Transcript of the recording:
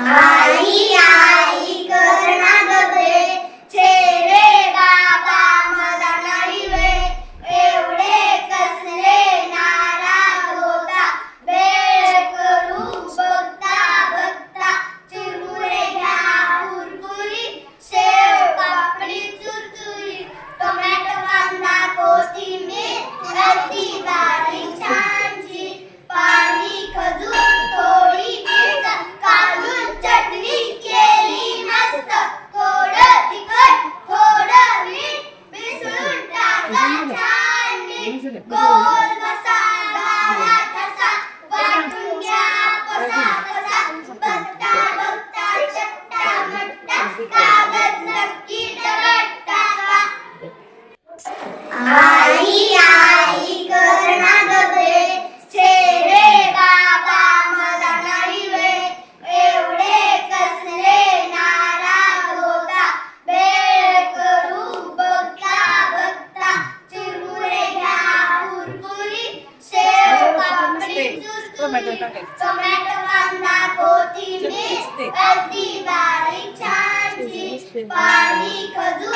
Maria. 有。टोमॅटो टाकायचं tomato कांदा कोथिंबीर अगदी बारीक छान पाणी खजूर